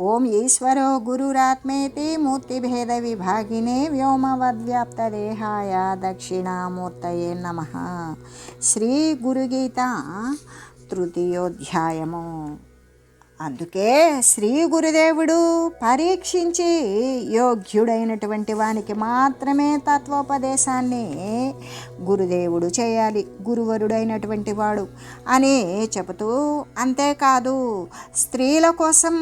ఓం ఈశ్వరో గురురాత్మేతి మూర్తిభేద విభాగినే వ్యోమవద్వ్యాప్తదేహాయ దక్షిణామూర్తయే నమ. శ్రీ గురుగీత తృతీయోధ్యాయము. అందుకే శ్రీ గురుదేవుడు పరీక్షించి యోగ్యుడైనటువంటి వానికి మాత్రమే తత్వోపదేశాన్ని గురుదేవుడు చేయాలి గురువరుడైనటువంటి వాడు. అని చెబుతూ అంతేకాదు స్త్రీల కోసం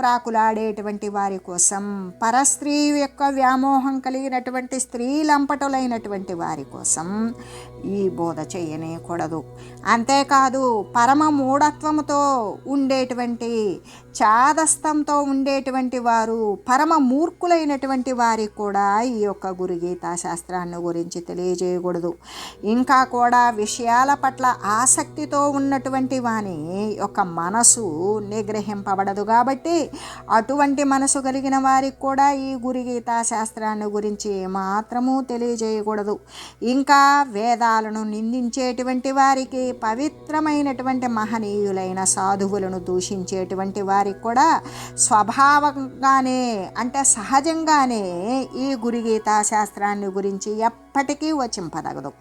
ప్రాకులాడేటువంటి వారి కోసం పరస్త్రీ యొక్క వ్యామోహం కలిగినటువంటి స్త్రీ లంపటులైనటువంటి వారి కోసం ఈ బోధ చేయనేకూడదు. అంతేకాదు పరమ మూఢత్వముతో ఉండేటువంటి చాదస్తంతో ఉండేటువంటి వారు పరమ మూర్ఖులైనటువంటి వారికి కూడా ఈ యొక్క గురుగీతా శాస్త్రాన్ని గురించి తెలియజేయకూడదు. ఇంకా కూడా విషయాల పట్ల ఆసక్తితో ఉన్నటువంటి వాని యొక్క మనసు నిగ్రహింపబడదు కాబట్టి అటువంటి మనసు కలిగిన వారికి కూడా ఈ గురుగీతా శాస్త్రాన్ని గురించి మాత్రము తెలియజేయకూడదు. ఇంకా వేద వేదాలను నిందించేటువంటి వారికి పవిత్రమైనటువంటి మహనీయులైన సాధువులను దూషించేటువంటి వారికి కూడా స్వభావంగానే అంటే సహజంగానే ఈ గురుగీతా శాస్త్రాన్ని గురించి ఎప్పటికీ వచింపదగదు.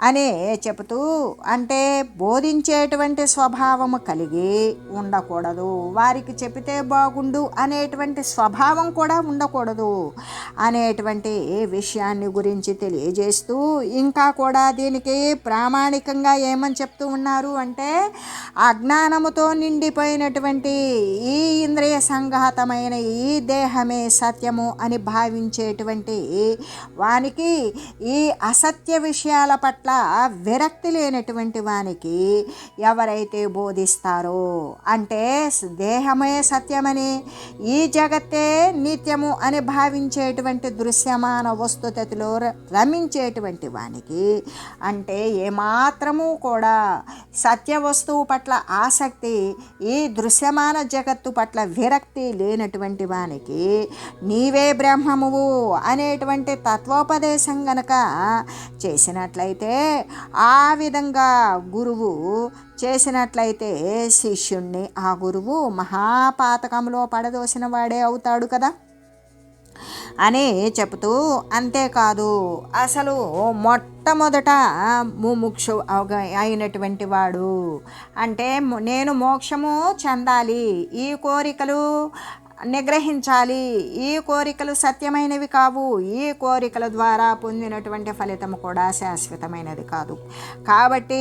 అనే చెబుతూ అంటే బోధించేటువంటి స్వభావము కలిగి ఉండకూడదు. వారికి చెబితే బాగుండు అనేటువంటి స్వభావం కూడా ఉండకూడదు అనేటువంటి విషయాన్ని గురించి తెలియజేస్తూ ఇంకా కూడా దీనికి ప్రామాణికంగా ఏమని చెప్తూ ఉన్నారు అంటే అజ్ఞానముతో నిండిపోయినటువంటి ఈ ఇంద్రియ సంఘాతమైన ఈ దేహమే సత్యము అని భావించేటువంటి వానికి ఈ అసత్య విషయాల పట్ల విరక్తి లేనటువంటి వానికి ఎవరైతే బోధిస్తారో అంటే దేహమే సత్యమని ఈ జగత్తే నిత్యము అని భావించేటువంటి దృశ్యమాన వస్తుతతిలో రమించేటువంటి వానికి అంటే ఏమాత్రము కూడా సత్య వస్తువు పట్ల ఆసక్తి ఈ దృశ్యమాన జగత్తు పట్ల విరక్తి లేనటువంటి వానికి నీవే బ్రహ్మమువు అనేటువంటి తత్వోపదేశం గనక చేసినట్లయితే ఆ విధంగా గురువు చేసినట్లయితే శిష్యుణ్ణి ఆ గురువు మహాపాతకంలో పడదోసిన వాడే అవుతాడు కదా? అని చెబుతూ అంతేకాదు అసలు మొట్టమొదట ముముక్షు అయినటువంటి వాడు. అంటే నేను మోక్షము చెందాలి. ఈ కోరికలు నిగ్రహించాలి. ఈ కోరికలు సత్యమైనవి కావు. ఈ కోరికల ద్వారా పొందినటువంటి ఫలితం కూడా శాశ్వతమైనది కాదు. కాబట్టి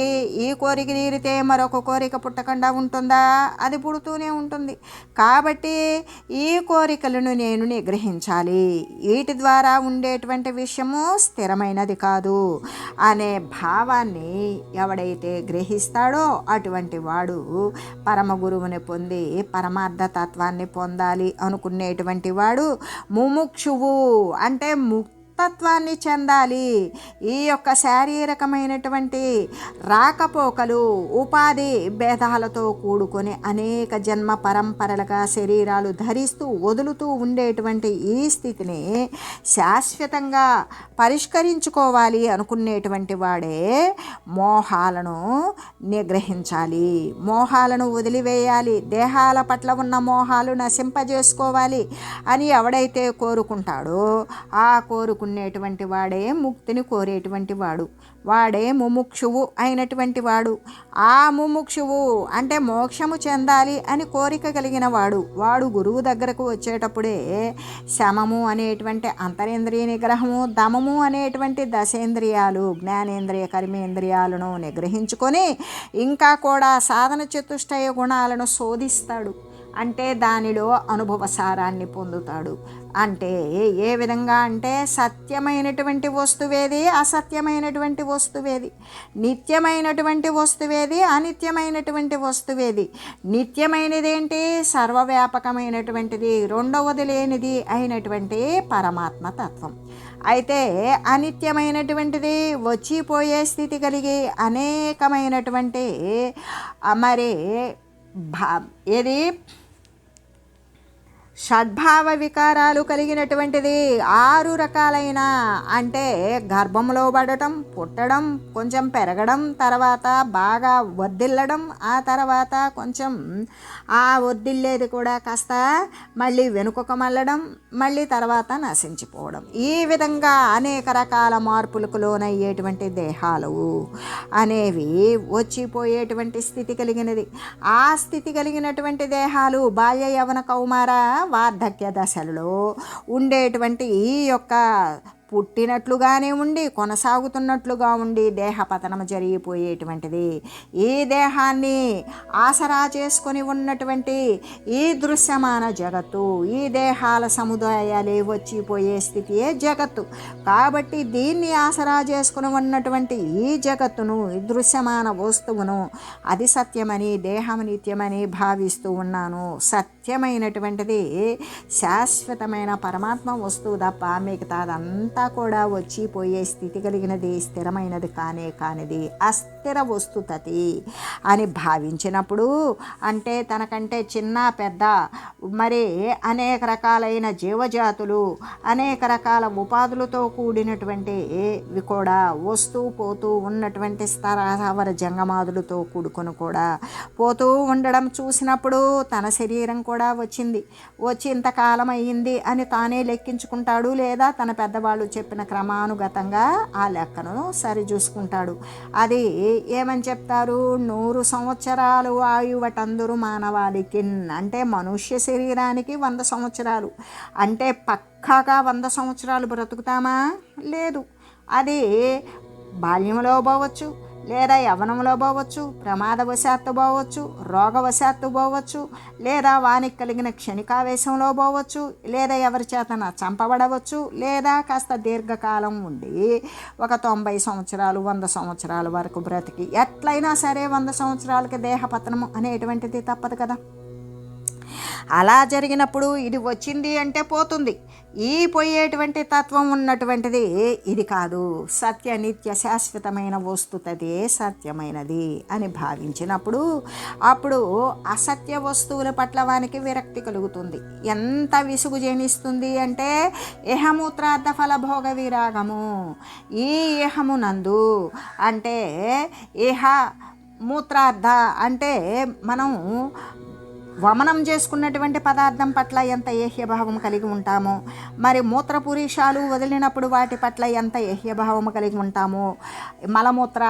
ఈ కోరిక తీరితే మరొక కోరిక పుట్టకుండా ఉంటుందా? అది పుడుతూనే ఉంటుంది. కాబట్టి ఈ కోరికలను నేను నిగ్రహించాలి. వీటి ద్వారా ఉండేటువంటి విషయము స్థిరమైనది కాదు. అనే భావాన్ని ఎవడైతే గ్రహిస్తాడో అటువంటి వాడు పరమ గురువుని పొంది పరమార్థతత్వాన్ని పొందాలి. అనుకునేటువంటి వాడు ముముక్షువు. అంటే ముక్తి తత్వాన్ని చెందాలి. ఈ యొక్క శారీరకమైనటువంటి రాకపోకలు ఉపాధి భేదాలతో కూడుకొని అనేక జన్మ పరంపరలుగా శరీరాలు ధరిస్తూ వదులుతూ ఉండేటువంటి ఈ స్థితిని శాశ్వతంగా పరిష్కరించుకోవాలి అనుకునేటువంటి వాడే మోహాలను నిగ్రహించాలి. మోహాలను వదిలివేయాలి. దేహాల పట్ల ఉన్న మోహాలు నశింపజేసుకోవాలి అని ఎవడైతే కోరుకుంటాడో ఆ కోరుకు కోరుకునేటువంటి వాడే ముక్తిని కోరేటువంటి వాడు. వాడే ముముక్షువు అయినటువంటి వాడు. ఆ ముముక్షువు అంటే మోక్షము చెందాలి అని కోరిక కలిగిన వాడు. వాడు గురువు దగ్గరకు వచ్చేటప్పుడే శమము అనేటువంటి అంతరేంద్రియ నిగ్రహము దమము అనేటువంటి దశేంద్రియాలు జ్ఞానేంద్రియ కర్మేంద్రియాలను నిగ్రహించుకొని ఇంకా కూడా సాధన చతుష్టయ గుణాలను శోధిస్తాడు. అంటే దానిలో అనుభవ సారాన్ని పొందుతాడు. అంటే ఏ విధంగా అంటే సత్యమైనటువంటి వస్తువేది అసత్యమైనటువంటి వస్తువేది? నిత్యమైనటువంటి వస్తువేది అనిత్యమైనటువంటి వస్తువేది? నిత్యమైనదేంటి? సర్వవ్యాపకమైనటువంటిది రెండవది లేనిది అయినటువంటి పరమాత్మ తత్వం అయితే అనిత్యమైనటువంటిది వచ్చిపోయే స్థితి కలిగి అనేకమైనటువంటి మరి భా ఏది? షడ్భావ వికారాలు కలిగినటువంటిది ఆరు రకాలైన. అంటే గర్భంలో పడటం పుట్టడం కొంచెం పెరగడం తర్వాత బాగా వర్దిల్లడం ఆ తర్వాత కొంచెం ఆ వర్దిల్లేది కూడా కాస్త మళ్ళీ వెనుకకు మళ్ళడం మళ్ళీ తర్వాత నశించిపోవడం. ఈ విధంగా అనేక రకాల మార్పులకు లోనయ్యేటువంటి దేహాలు అనేవి వచ్చిపోయేటువంటి స్థితి కలిగినది. ఆ స్థితి కలిగినటువంటి దేహాలు బాల్య యవన కౌమార వార్ధక్య దశలలో ఉండేటువంటి ఈ యొక్క పుట్టినట్లుగానే ఉండి కొనసాగుతున్నట్లుగా ఉండి దేహ పతనం జరిగిపోయేటువంటిది. ఈ దేహాన్ని ఆసరా చేసుకొని ఉన్నటువంటి ఈ దృశ్యమాన జగత్తు ఈ దేహాల సముదాయాలే వచ్చిపోయే స్థితియే జగత్తు. కాబట్టి దీన్ని ఆసరా చేసుకుని ఉన్నటువంటి ఈ జగత్తును ఈ దృశ్యమాన వస్తువును అది సత్యమని దేహం నిత్యమని భావిస్తూ ఉన్నాను. సత్యమైనటువంటిది శాశ్వతమైన పరమాత్మ వస్తువు తప్ప మిగతాదంతా కూడా వచ్చిపోయే స్థితి కలిగినది స్థిరమైనది కానే కానిది. అస్థిర వస్తుతతి అని భావించినప్పుడు అంటే తనకంటే చిన్న పెద్ద మరి అనేక రకాలైన జీవజాతులు అనేక రకాల ఉపాధులతో కూడినటువంటి ఇవి కూడా వస్తూ పోతూ ఉన్నటువంటి స్థావర జంగమాదులతో కూడుకొని కూడా పోతూ ఉండడం చూసినప్పుడు తన శరీరం కూడా కూడా వచ్చింది. వచ్చి ఇంతకాలం అయ్యింది అని తానే లెక్కించుకుంటాడు లేదా తన పెద్దవాళ్ళు చెప్పిన క్రమానుగతంగా ఆ లెక్కను సరి చూసుకుంటాడు. అది ఏమని చెప్తారు? నూరు సంవత్సరాలు ఆయువటందరూ మానవాళికి అంటే మనుష్య శరీరానికి వంద సంవత్సరాలు. అంటే పక్కాగా వంద సంవత్సరాలు బ్రతుకుతామా? లేదు. అది బాల్యంలో పోవచ్చు లేదా యవనంలో పోవచ్చు ప్రమాదవశాత్తు పోవచ్చు రోగవశాత్తు పోవచ్చు లేదా వానికి కలిగిన క్షణికావేశంలో పోవచ్చు లేదా ఎవరి చేతన చంపబడవచ్చు లేదా కాస్త దీర్ఘకాలం ఉండి ఒక తొంభై సంవత్సరాలు వంద సంవత్సరాల వరకు బ్రతికి ఎట్లయినా సరే వంద సంవత్సరాలకి దేహపతనము అనేటువంటిది తప్పదు కదా. అలా జరిగినప్పుడు ఇది వచ్చింది అంటే పోతుంది. ఈ పోయేటువంటి తత్వం ఉన్నటువంటిది ఇది కాదు. సత్య నిత్య శాశ్వతమైన వస్తుతదే సత్యమైనది అని భావించినప్పుడు అప్పుడు అసత్య వస్తువుల పట్ల వానికి విరక్తి కలుగుతుంది. ఎంత విసుగు జనిస్తుంది అంటే ఇహమూత్రార్థ ఫలభోగ విరాగము. ఈ ఇహమునందు అంటే ఇహ మూత్రార్థ అంటే మనం వమనం చేసుకున్నటువంటి పదార్థం పట్ల ఎంత ఏహ్యభావం కలిగి ఉంటామో మరి మూత్రపురీషాలు వదిలినప్పుడు వాటి పట్ల ఎంత ఏహ్యభావం కలిగి ఉంటామో మలమూత్ర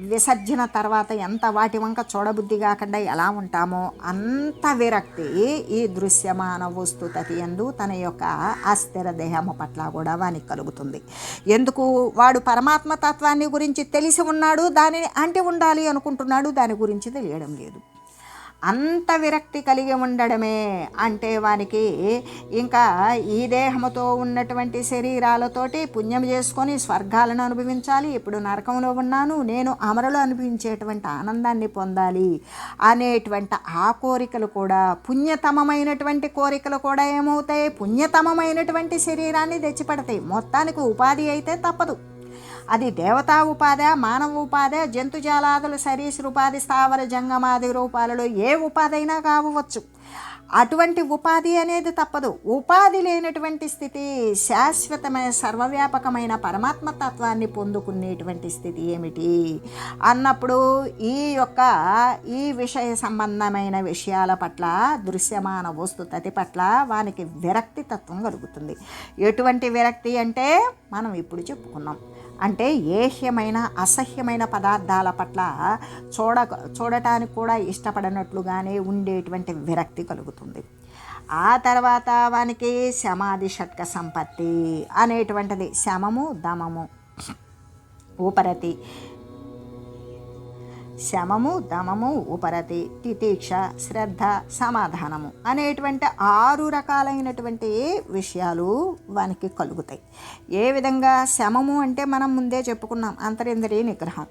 విసర్జన తర్వాత ఎంత వాటి వంక చూడబుద్ధి కాకుండా ఎలా ఉంటామో అంత విరక్తి ఈ దృశ్యమాన వస్తు ఎందు తన యొక్క అస్థిర దేహము పట్ల కూడా వానికి కలుగుతుంది. ఎందుకు? వాడు పరమాత్మ తత్వాన్ని గురించి తెలిసి ఉన్నాడు దానిని అంటి ఉండాలి అనుకుంటున్నాడు దాని గురించి తెలియడం లేదు. అంత విరక్తి కలిగి ఉండడమే అంటే వానికి ఇంకా ఈ దేహముతో ఉన్నటువంటి శరీరాలతోటి పుణ్యం చేసుకొని స్వర్గాలను అనుభవించాలి ఇప్పుడు నరకంలో ఉన్నాను నేను అమరలో అనుభవించేటువంటి ఆనందాన్ని పొందాలి అనేటువంటి ఆ కోరికలు కూడా పుణ్యతమమైనటువంటి కోరికలు కూడా ఏమవుతాయి? పుణ్యతమమైనటువంటి శరీరాన్ని తెచ్చిపెడతాయి. మొత్తానికి ఉపాధి అయితే తప్పదు. అది దేవతా ఉపాధి మానవ ఉపాధి జంతుజాలాదులు సరీసృ ఉపాధి స్థావర జంగమాది రూపాలలో ఏ ఉపాధి అయినా కావచ్చు అటువంటి ఉపాధి అనేది తప్పదు. ఉపాధి లేనటువంటి స్థితి శాశ్వతమైన సర్వవ్యాపకమైన పరమాత్మ తత్వాన్ని పొందుకునేటువంటి స్థితి ఏమిటి? అన్నప్పుడు ఈ యొక్క ఈ విషయ సంబంధమైన విషయాల పట్ల దృశ్యమాన వస్తుతతి పట్ల వానికి విరక్తి తత్వం కలుగుతుంది. ఎటువంటి విరక్తి అంటే మనం ఇప్పుడు చెప్పుకున్నాం. అంటే ఏహ్యమైన అసహ్యమైన పదార్థాల పట్ల చూడ చూడటానికి కూడా ఇష్టపడనట్లుగానే ఉండేటువంటి విరక్తి కలుగుతుంది. ఆ తర్వాత వానికి శమాది షట్క సంపత్తి అనేటువంటిది శమము దమము ఉపరతి శమము దమము ఉపరతి తితీక్ష శ్రద్ధ సమాధానము అనేటువంటి ఆరు రకాలైనటువంటి విషయాలు వానికి కలుగుతాయి. ఏ విధంగా శమము అంటే మనం ముందే చెప్పుకున్నాం అంతరింద్రియ నిగ్రహం.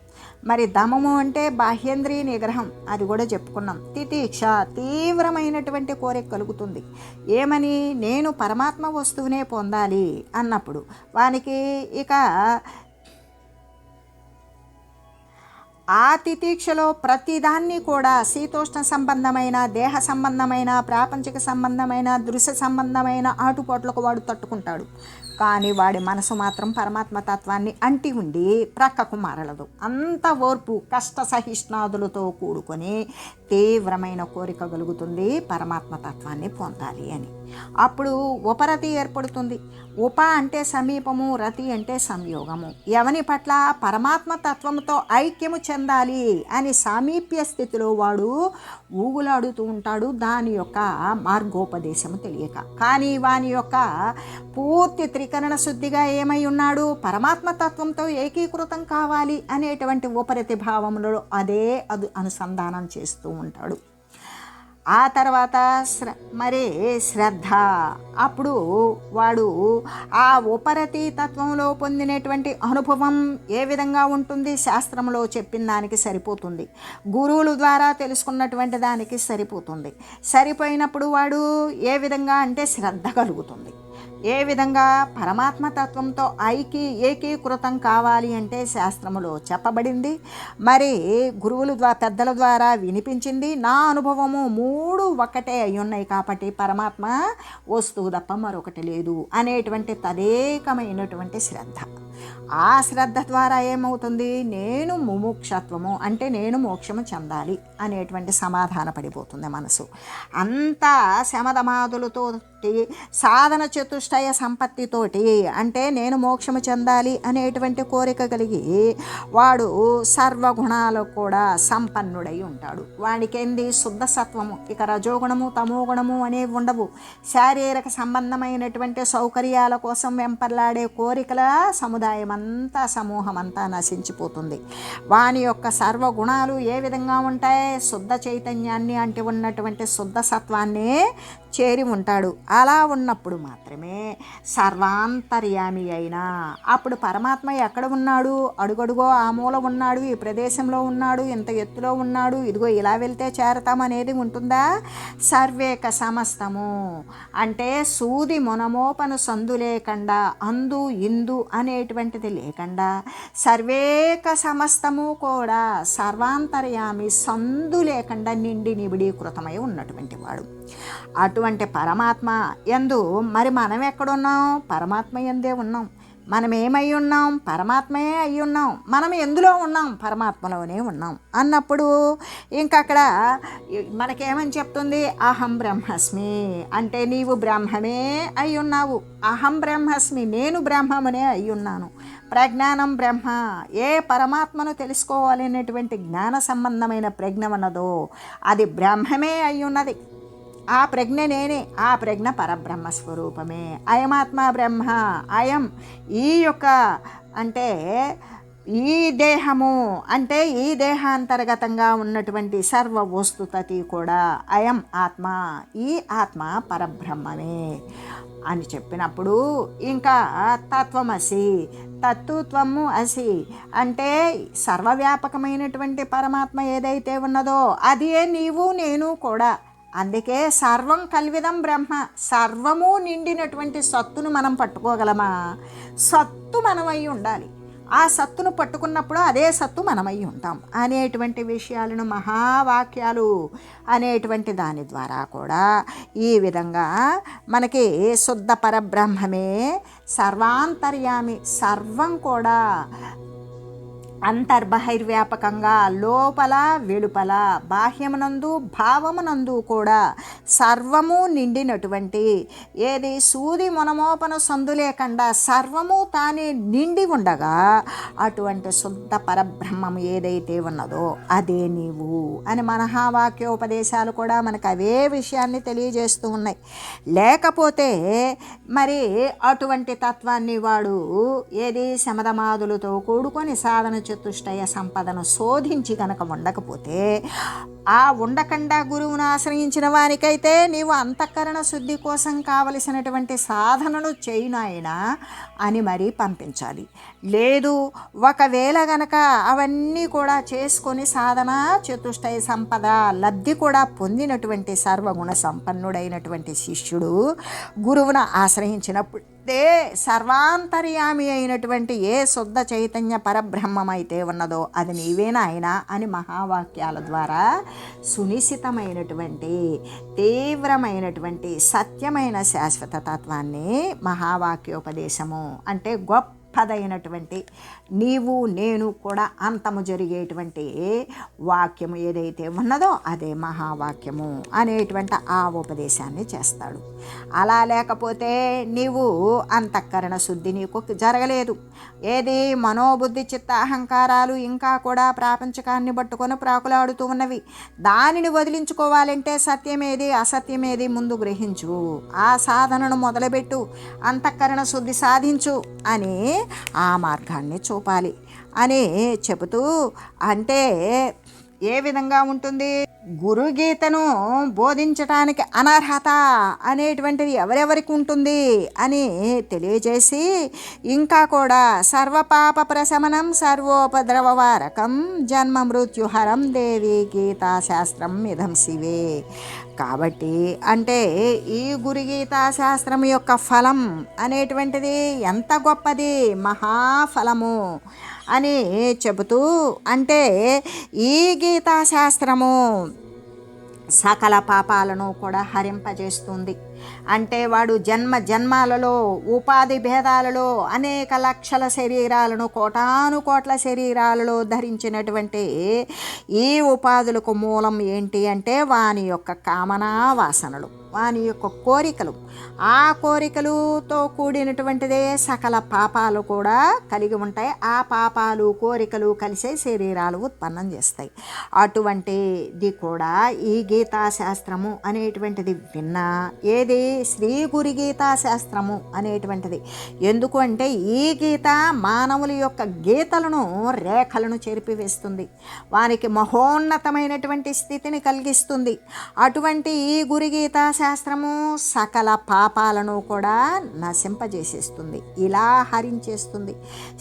మరి దమము అంటే బాహ్యేంద్రియ నిగ్రహం అది కూడా చెప్పుకున్నాం. తితీక్ష తీవ్రమైనటువంటి కోరిక కలుగుతుంది. ఏమని? నేను పరమాత్మ వస్తువునే పొందాలి అన్నప్పుడు వానికి ఇక ఆ తితీక్షలో ప్రతిదాన్ని కూడా శీతోష్ణ సంబంధమైన దేహ సంబంధమైన ప్రాపంచిక సంబంధమైన దృశ్య సంబంధమైన ఆటుపోట్లకు వాడు తట్టుకుంటాడు. కానీ వాడి మనసు మాత్రం పరమాత్మ తత్వాన్ని అంటి ఉండి ప్రక్కకు మారలదు. అంత ఓర్పు కష్ట సహిష్ణాదులతో కూడుకొని తీవ్రమైన కోరిక కలుగుతుంది పరమాత్మ తత్వాన్ని పొందాలి అని. అప్పుడు ఉపరతి ఏర్పడుతుంది. ఉప అంటే సమీపము రతి అంటే సంయోగము. ఎవని పట్ల పరమాత్మ తత్వంతో ఐక్యము చెందాలి అని సామీప్య స్థితిలో వాడు ఊగులాడుతూ ఉంటాడు దాని యొక్క మార్గోపదేశము తెలియక. కానీ వాని యొక్క పూర్తి త్రికరణ శుద్ధిగా ఏమై ఉన్నాడు? పరమాత్మ తత్వంతో ఏకీకృతం కావాలి అనేటువంటి ఉపరతి భావములలో అదే అది అనుసంధానం చేస్తూ ఉంటాడు. ఆ తర్వాత శ్ర మరి శ్రద్ధ. అప్పుడు వాడు ఆ ఉపరతి తత్వంలో పొందినటువంటి అనుభవం ఏ విధంగా ఉంటుంది? శాస్త్రంలో చెప్పిన దానికి సరిపోతుంది. గురువుల ద్వారా తెలుసుకున్నటువంటి దానికి సరిపోతుంది. సరిపోయినప్పుడు వాడు ఏ విధంగా అంటే శ్రద్ధ కలుగుతుంది. ఏ విధంగా పరమాత్మ తత్వంతో ఐకి ఏకీకృతం కావాలి అంటే శాస్త్రములో చెప్పబడింది. మరి గురువుల ద్వారా పెద్దల ద్వారా వినిపించింది. నా అనుభవము మూడు ఒకటే అయి ఉన్నాయి కాబట్టి పరమాత్మ వస్తువు తప్ప మరొకటి లేదు అనేటువంటి తదేకమైనటువంటి శ్రద్ధ. ఆ శ్రద్ధ ద్వారా ఏమవుతుంది? నేను ముముక్షత్వము అంటే నేను మోక్షము చెందాలి అనేటువంటి సమాధాన పడిపోతుంది మనసు. అంతా శమధమాదులతో సాధన చతుష్టయ సంపత్తితోటి అంటే నేను మోక్షము చెందాలి అనేటువంటి కోరిక కలిగి వాడు సర్వగుణాలు కూడా సంపన్నుడై ఉంటాడు. వాడికి ఏంది శుద్ధ సత్వము ఇక రజోగుణము తమోగుణము అనేవి ఉండవు. శారీరక సంబంధమైనటువంటి సౌకర్యాల కోసం వెంపర్లాడే కోరికల సముదాయం అంతా సమూహమంతా నశించిపోతుంది. వాని యొక్క సర్వగుణాలు ఏ విధంగా ఉంటాయి? శుద్ధ చైతన్యాన్ని అంటే ఉన్నటువంటి శుద్ధ సత్వాన్ని చేరి ఉంటాడు. అలా ఉన్నప్పుడు మాత్రమే సర్వాంతర్యామి అయినా అప్పుడు పరమాత్మ ఎక్కడ ఉన్నాడు? అడుగడుగో ఆ మూల ఉన్నాడు ఈ ప్రదేశంలో ఉన్నాడు ఇంత ఎత్తులో ఉన్నాడు ఇదిగో ఇలా వెళ్తే చేరతామనేది ఉంటుందా? సర్వేక సమస్తము. అంటే సూది మొనమోపను సందు లేకుండా అందు ఇందు అనేటువంటిది లేకుండా సర్వేక సమస్తము కూడా సర్వాంతర్యామి సందు లేకుండా నిండి నిబిడీకృతమై ఉన్నటువంటి వాడు. అటు అటువంటి పరమాత్మ ఎందు మరి మనం ఎక్కడున్నాం? పరమాత్మ ఎందే ఉన్నాం. మనం ఏమై ఉన్నాం? పరమాత్మయే అయి ఉన్నాం. మనం ఎందులో ఉన్నాం? పరమాత్మలోనే ఉన్నాం. అన్నప్పుడు ఇంకక్కడ మనకేమని చెప్తుంది? అహం బ్రహ్మస్మి. అంటే నీవు బ్రహ్మమే అయి ఉన్నావు. అహం బ్రహ్మస్మి. నేను బ్రహ్మమునే అయి ఉన్నాను. ప్రజ్ఞానం బ్రహ్మ. ఏ పరమాత్మను తెలుసుకోవాలనేటువంటి జ్ఞాన సంబంధమైన ప్రజ్ఞ ఉన్నదో అది బ్రహ్మమే అయి ఉన్నది. ఆ ప్రజ్ఞ నేనే ఆ ప్రజ్ఞ పరబ్రహ్మ స్వరూపమే. అయమాత్మ బ్రహ్మ అయం ఈ యొక్క అంటే ఈ దేహము అంటే ఈ దేహాంతర్గతంగా ఉన్నటువంటి సర్వ వస్తుతతి కూడా అయం ఆత్మ ఈ ఆత్మ పరబ్రహ్మమే అని చెప్పినప్పుడు ఇంకా తత్వమసి తత్తుత్వము అసి అంటే సర్వవ్యాపకమైనటువంటి పరమాత్మ ఏదైతే ఉన్నదో అదే నీవు నేను కూడా అందుకే సర్వం కల్విదం బ్రహ్మ. సర్వము నిండినటువంటి సత్తును మనం పట్టుకోగలమా? సత్తు మనమై ఉండాలి. ఆ సత్తును పట్టుకున్నప్పుడు అదే సత్తు మనమై ఉంటాం అనేటువంటి విషయాలను మహావాక్యాలు అనేటువంటి దాని ద్వారా కూడా ఈ విధంగా మనకి శుద్ధ పరబ్రహ్మమే సర్వాంతర్యామి సర్వం కూడా అంతర్బహిర్వ్యాపకంగా లోపల వెలుపల బాహ్యమునందు భావమునందు కూడా సర్వము నిండినటువంటి ఏది సూది మొనమోపన సందు లేకుండా సర్వము తానే నిండి ఉండగా అటువంటి శుద్ధ పరబ్రహ్మం ఏదైతే ఉన్నదో అదే నీవు అని మనహావాక్యోపదేశాలు కూడా మనకు అవే విషయాన్ని తెలియజేస్తూ ఉన్నాయి. లేకపోతే మరి అటువంటి తత్వాన్ని వాడు ఏది శమధమాదులతో కూడుకొని సాధన చతుష్టయ సంపదను శోధించి కనుక ఉండకపోతే ఆ ఉండకుండా గురువును ఆశ్రయించిన వానికైతే నీవు అంతఃకరణ శుద్ధి కోసం కావలసినటువంటి సాధనలు చేయునాయనా అని మరీ పంపించాలి. లేదు ఒకవేళ గనక అవన్నీ కూడా చేసుకొని సాధన చతుష్టయ సంపద లబ్ధి కూడా పొందినటువంటి సర్వగుణ సంపన్నుడైనటువంటి శిష్యుడు గురువును ఆశ్రయించినప్పుడు సర్వాంతర్యామి అయినటువంటి ఏ శుద్ధ చైతన్య పరబ్రహ్మమైతే ఉన్నదో అది నీవేనా అయినా అని మహావాక్యాల ద్వారా సునిశ్చితమైనటువంటి తీవ్రమైనటువంటి సత్యమైన శాశ్వత తత్వాన్ని మహావాక్యోపదేశము అంటే గొప్ప గొప్పదైనటువంటి నీవు నేను కూడా అంతము జరిగేటువంటి వాక్యము ఏదైతే ఉన్నదో అదే మహావాక్యము అనేటువంటి ఆ ఉపదేశాన్ని చేస్తాడు. అలా లేకపోతే నీవు అంతఃకరణ శుద్ధి నీకు జరగలేదు. ఏది మనోబుద్ధి చిత్త అహంకారాలు ఇంకా కూడా ప్రాపంచకాన్ని పట్టుకొని ప్రాకులాడుతూ ఉన్నవి. దానిని వదిలించుకోవాలంటే సత్యమేది అసత్యమేది ముందు గ్రహించు. ఆ సాధనను మొదలుపెట్టు. అంతఃకరణ శుద్ధి సాధించు అని ఆ మార్గాన్ని చూపాలి. అని చెబుతూ అంటే ఏ విధంగా ఉంటుంది? గురుగీతను బోధించటానికి అనర్హత అనేటువంటిది ఎవరెవరికి ఉంటుంది అని తెలియజేసి ఇంకా కూడా సర్వపాప ప్రశమనం సర్వోపద్రవవారకం జన్మ మృత్యుహరం దేవి గీతాశాస్త్రం ఇదం శివే. కాబట్టి అంటే ఈ గురుగీతా శాస్త్రం యొక్క ఫలం అనేటువంటిది ఎంత గొప్పది? మహాఫలము. అని చెబుతూ అంటే ఈ గీతాశాస్త్రము సకల పాపాలను కూడా హరింపజేస్తుంది. అంటే వాడు జన్మ జన్మాలలో ఉపాధి భేదాలలో అనేక లక్షల శరీరాలను కోటాను కోట్ల శరీరాలలో ధరించినటువంటి ఈ ఉపాధులకు మూలం ఏంటి అంటే వాని యొక్క కామనా వాసనలు. వాని యొక్క కోరికలు. ఆ కోరికలుతో కూడినటువంటిదే సకల పాపాలు కూడా కలిగి ఉంటాయి. ఆ పాపాలు కోరికలు కలిసే శరీరాలు ఉత్పన్నం చేస్తాయి. అటువంటిది కూడా ఈ గీతాశాస్త్రము అనేటువంటిది విన్నా ఏది? శ్రీ గురి గీతాశాస్త్రము అనేటువంటిది. ఎందుకు అంటే ఈ గీత మానవుల యొక్క గీతలను రేఖలను చెరిపివేస్తుంది. వానికి మహోన్నతమైనటువంటి స్థితిని కలిగిస్తుంది. అటువంటి ఈ గురి గీతాశాస్త్రం శాస్త్రము సకల పాపాలను కూడా నశింపజేసేస్తుంది. ఇలా హరించేస్తుంది.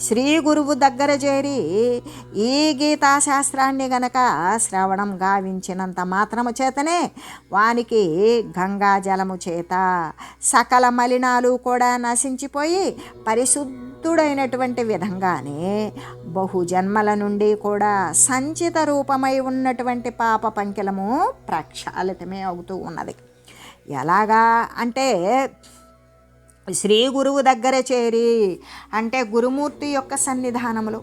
శ్రీ గురువు దగ్గర చేరి ఈ గీతాశాస్త్రాన్ని గనక శ్రవణం గావించినంత మాత్రము చేతనే వానికి గంగా జలము చేత సకల మలినాలు కూడా నశించిపోయి పరిశుద్ధుడైనటువంటి విధంగానే బహుజన్మల నుండి కూడా సంచిత రూపమై ఉన్నటువంటి పాప పంకిలము ప్రక్షాళితమే అవుతూ ఉన్నది. ఎలాగా అంటే శ్రీ గురువు దగ్గర చేరి అంటే గురుమూర్తి యొక్క సన్నిధానములు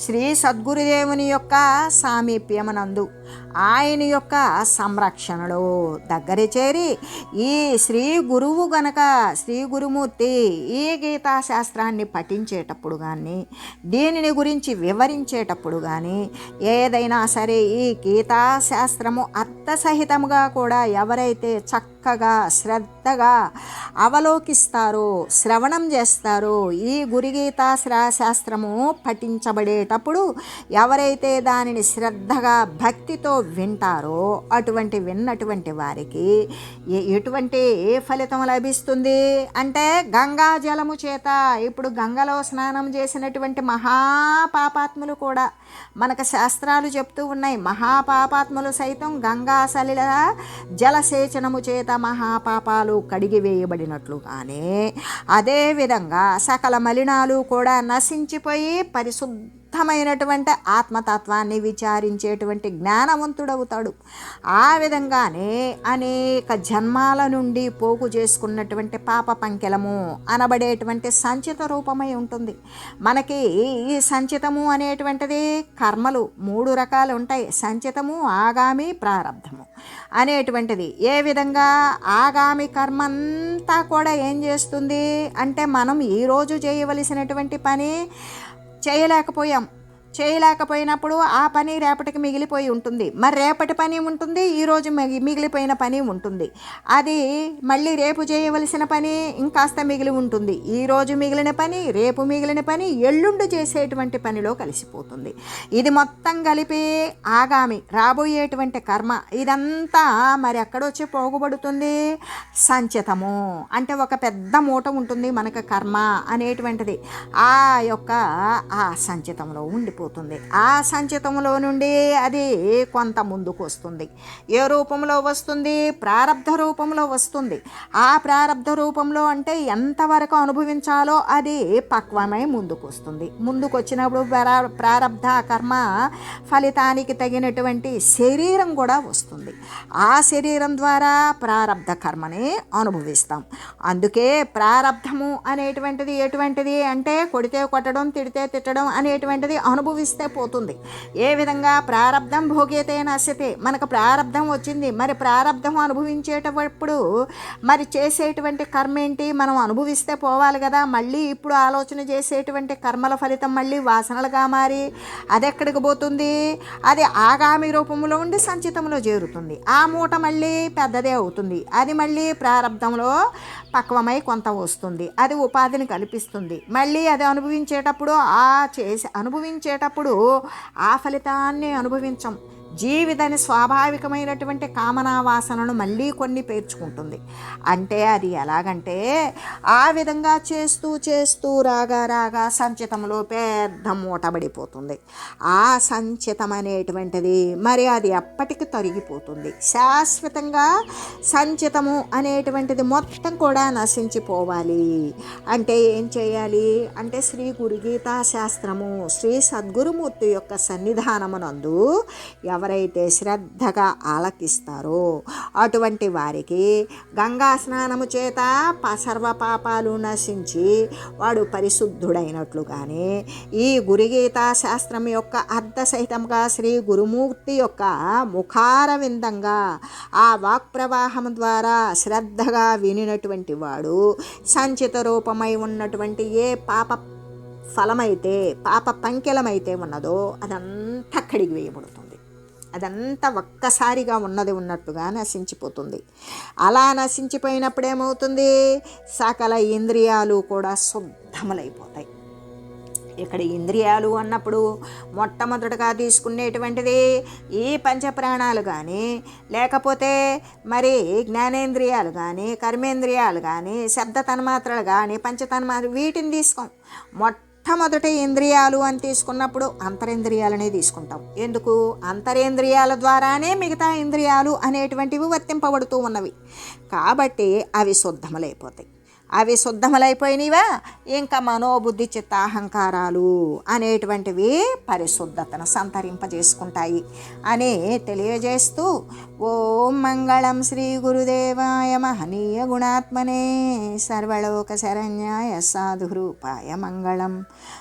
శ్రీ సద్గురుదేవుని యొక్క సామీప్యమనందు ఆయన యొక్క సంరక్షణలో దగ్గర చేరి ఈ శ్రీ గురువు గనక శ్రీ గురుమూర్తి ఈ గీతాశాస్త్రాన్ని పఠించేటప్పుడు కానీ దీనిని గురించి వివరించేటప్పుడు కానీ ఏదైనా సరే ఈ గీతాశాస్త్రము అర్థసహితముగా కూడా ఎవరైతే చక్కగా శ్రద్ధగా అవలోకిస్తారో శ్రవణం చేస్తారో ఈ గురుగీతా శాస్త్రము పఠించబడేటప్పుడు ఎవరైతే దానిని శ్రద్ధగా భక్తితో వింటారో అటువంటి విన్నటువంటి వారికి ఎటువంటి ఏ ఫలితం లభిస్తుంది? అంటే గంగా జలము చేత ఇప్పుడు గంగలో స్నానం చేసినటువంటి మహాపాపాత్ములు కూడా మనకు శాస్త్రాలు చెప్తూ ఉన్నాయి. మహాపాపాత్ములు సైతం గంగా సలిల జలసేచనము చేత మహాపాపాలు కడిగివేయబడినట్లుగానే అదేవిధంగా సకల మలినాలు కూడా నశించిపోయి పరిశుద్ధ శుద్ధమైనటువంటి ఆత్మతత్వాన్ని విచారించేటువంటి జ్ఞానవంతుడవుతాడు. ఆ విధంగానే అనేక జన్మాల నుండి పోగు చేసుకున్నటువంటి పాప పంకెలము అనబడేటువంటి సంచిత రూపమై ఉంటుంది. మనకి ఈ సంచితము అనేటువంటిది కర్మలు మూడు రకాలు ఉంటాయి. సంచితము ఆగామి ప్రారంధము అనేటువంటిది. ఏ విధంగా ఆగామి కర్మ అంతా కూడా ఏం చేస్తుంది అంటే మనం ఈరోజు చేయవలసినటువంటి పని చేయలేకపోయాం. చేయలేకపోయినప్పుడు ఆ పని రేపటికి మిగిలిపోయి ఉంటుంది. మరి రేపటి పని ఉంటుంది ఈరోజు మిగి మిగిలిపోయిన పని ఉంటుంది. అది మళ్ళీ రేపు చేయవలసిన పని ఇంకాస్త మిగిలి ఉంటుంది. ఈరోజు మిగిలిన పని రేపు మిగిలిన పని ఎల్లుండి చేసేటువంటి పనిలో కలిసిపోతుంది. ఇది మొత్తం కలిపి ఆగామి రాబోయేటువంటి కర్మ. ఇదంతా మరి ఎక్కడొచ్చి పోగుబడుతుంది? సంచితము. అంటే ఒక పెద్ద మూట ఉంటుంది మనకు కర్మ అనేటువంటిది. ఆ యొక్క ఆ సంచితంలో ఉండిపోతుంది. ఆ సంచితంలో నుండి అది కొంత ముందుకు వస్తుంది. ఏ రూపంలో వస్తుంది? ప్రారబ్ధ రూపంలో వస్తుంది. ఆ ప్రారబ్ధ రూపంలో అంటే ఎంతవరకు అనుభవించాలో అది పక్వమై ముందుకు వస్తుంది. ముందుకు వచ్చినప్పుడు ప్రారంధ ప్రారబ్ధ కర్మ ఫలితానికి తగినటువంటి శరీరం కూడా వస్తుంది. ఆ శరీరం ద్వారా ప్రారబ్ధ కర్మని అనుభవిస్తాం. అందుకే ప్రారబ్ధము అనేటువంటిది ఎటువంటిది అంటే కొడితే కొట్టడం తిడితే తిట్టడం అనేటువంటిది అనుభవం అనుభవిస్తే పోతుంది. ఏ విధంగా ప్రారబ్ధం భోగ్యతే నశ్యతే మనకు ప్రారబ్ధం వచ్చింది. మరి ప్రారబ్ధం అనుభవించేటప్పుడు మరి చేసేటువంటి కర్మ ఏంటి మనం అనుభవిస్తే పోవాలి కదా. మళ్ళీ ఇప్పుడు ఆలోచన చేసేటువంటి కర్మల ఫలితం మళ్ళీ వాసనలుగా మారి అది ఎక్కడికి పోతుంది? అది ఆగామి రూపంలో ఉండి సంచితంలో చేరుతుంది. ఆ మూట మళ్ళీ పెద్దదే అవుతుంది. అది మళ్ళీ ప్రారంధంలో పక్వమై కొంత వస్తుంది. అది ఉపాధిని కల్పిస్తుంది. మళ్ళీ అది అనుభవించేటప్పుడు ఆ చేసి అనుభవించేటప్పుడు ఆ ఫలితాన్ని అనుభవించం. జీవితాన్ని స్వాభావికమైనటువంటి కామనా వాసనను మళ్ళీ కొన్ని పేర్చుకుంటుంది. అంటే అది ఎలాగంటే ఆ విధంగా చేస్తూ చేస్తూ రాగా రాగా సంచితంలో పెద్ద మూటబడిపోతుంది ఆ సంచితం అనేటువంటిది మరి అది ఎప్పటికి తరిగిపోతుంది శాశ్వతంగా సంచితము అనేటువంటిది మొత్తం కూడా నశించిపోవాలి. అంటే ఏం చేయాలి? అంటే శ్రీ గురుగీతా శాస్త్రము శ్రీ సద్గురుమూర్తి యొక్క సన్నిధానమునందు ఎవరైతే శ్రద్ధగా ఆలకిస్తారో అటువంటి వారికి గంగా స్నానము చేత ప- సర్వ పాపాలు నశించి వాడు పరిశుద్ధుడైనట్లుగానే ఈ గురుగీతా శాస్త్రం యొక్క అర్ధ సహితంగా శ్రీ గురుమూర్తి యొక్క ముఖార విందంగా ఆ వాక్ ప్రవాహం ద్వారా శ్రద్ధగా వినినటువంటి వాడు సంచిత రూపమై ఉన్నటువంటి ఏ పాప ఫలమైతే పాప పంకెలమైతే ఉన్నదో అదంతా కడిగి వేయబడుతుంది అదంతా ఒక్కసారిగా ఉన్నది ఉన్నట్టుగా నశించిపోతుంది. అలా నశించిపోయినప్పుడు ఏమవుతుంది? సకల ఇంద్రియాలు కూడా శుద్ధములైపోతాయి. ఇక్కడ ఇంద్రియాలు అన్నప్పుడు మొట్టమొదటగా తీసుకునేటువంటిది ఈ పంచప్రాణాలు కానీ లేకపోతే మరి జ్ఞానేంద్రియాలు కానీ కర్మేంద్రియాలు కానీ శబ్ద తన్మాత్రలు కానీ పంచతన్మాత్ర వీటిని తీసుకోం. మొట్ట మొట్టమొదట ఇంద్రియాలు అని తీసుకున్నప్పుడు అంతరేంద్రియాలనే తీసుకుంటాం. ఎందుకు? అంతరేంద్రియాల ద్వారానే మిగతా ఇంద్రియాలు అనేటువంటివి వర్తింపబడుతూ ఉన్నవి. కాబట్టి అవి శుద్ధములైపోతాయి. అవి శుద్ధములైపోయినవా? ఇంకా మనోబుద్ధి చిత్త అహంకారాలు అనేటువంటివి పరిశుద్ధతను సంతరింపజేసుకుంటాయి అని తెలియజేస్తూ ఓం మంగళం శ్రీ గురుదేవాయ మహనీయ గుణాత్మనే సర్వలోక శరణ్యాయ సాధురూపాయ మంగళం.